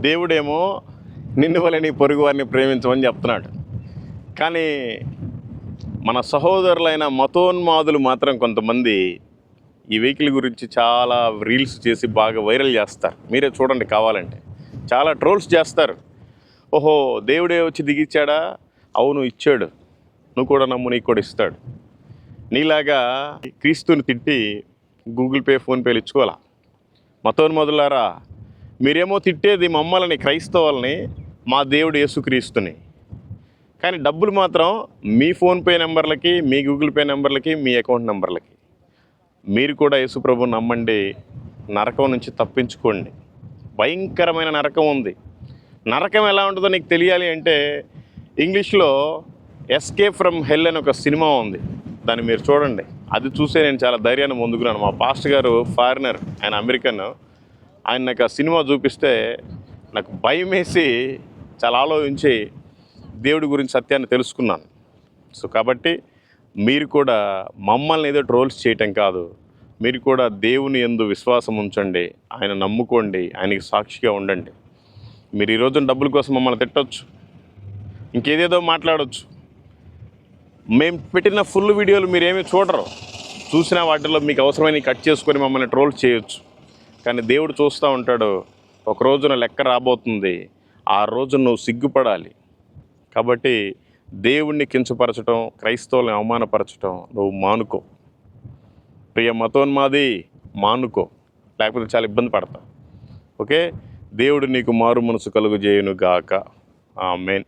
దేవుడేమో నిన్ను వల్ల నీ పొరుగు వారిని ప్రేమించమని చెప్తున్నాడు. కానీ మన సహోదరులైన మతోన్మాదులు మాత్రం కొంతమంది ఈ వెహికల్ గురించి చాలా రీల్స్ చేసి బాగా వైరల్ చేస్తారు. మీరే చూడండి కావాలంటే. చాలా ట్రోల్స్ చేస్తారు. ఓహో దేవుడే వచ్చి దిగిచ్చాడా? అవును ఇచ్చాడు. నువ్వు కూడా నమ్ము నీకు కూడా ఇస్తాడు. నీలాగా క్రీస్తుని తిట్టి గూగుల్ పే ఫోన్పేలు ఇచ్చుకోవాలా? మతోన్మదులారా మీరేమో తిట్టేది మమ్మల్ని క్రైస్తవుల్ని మా దేవుడు యేసుక్రీస్తుని. కానీ డబ్బులు మాత్రం మీ ఫోన్పే నెంబర్లకి మీ గూగుల్ పే నెంబర్లకి మీ అకౌంట్ నెంబర్లకి. మీరు కూడా యేసుప్రభు నమ్మండి నరకం నుంచి తప్పించుకోండి. భయంకరమైన నరకం ఉంది. నరకం ఎలా ఉంటుందో నీకు తెలియాలి అంటే ఇంగ్లీష్లో ఎస్కేప్ ఫ్రమ్ హెల్ అని ఒక సినిమా ఉంది. దాన్ని మీరు చూడండి. అది చూసే నేను చాలా ధైర్యాన్ని ముందుకున్నాను మా పాస్టర్ గారు ఫారినర్ ఆయన అమెరికన్. ఆయన నాకు ఆ సినిమా చూపిస్తే నాకు భయం వేసి చాలా ఆలోచించి దేవుడి గురించి సత్యాన్ని తెలుసుకున్నాను. సో కాబట్టి మీరు కూడా మమ్మల్ని ఏదో ట్రోల్స్ చేయటం కాదు. మీరు కూడా దేవుని ఎందు విశ్వాసం ఉంచండి. ఆయన నమ్ముకోండి. ఆయనకి సాక్షిగా ఉండండి. మీరు ఈ రోజున డబ్బుల కోసం మమ్మల్ని తిట్టవచ్చు ఇంకేదేదో మాట్లాడవచ్చు మేము పెట్టిన ఫుల్ వీడియోలు మీరేమీ చూడరు. చూసిన వాటిలో మీకు అవసరమైన కట్ చేసుకొని మమ్మల్ని ట్రోల్ చేయొచ్చు. కానీ దేవుడు చూస్తూ ఉంటాడు ఒక రోజున లెక్క రాబోతుంది ఆ రోజు నువ్వు సిగ్గుపడాలి. కాబట్టి దేవుణ్ణి కించపరచడం క్రైస్తవులను అవమానపరచడం నువ్వు మానుకో. ప్రియ మతోన్మాది మానుకో. లేకపోతే చాలా ఇబ్బంది పడతావు. ఓకే? దేవుడు నీకు మారు మనసు కలుగు చేయను గాక ఆమెన్.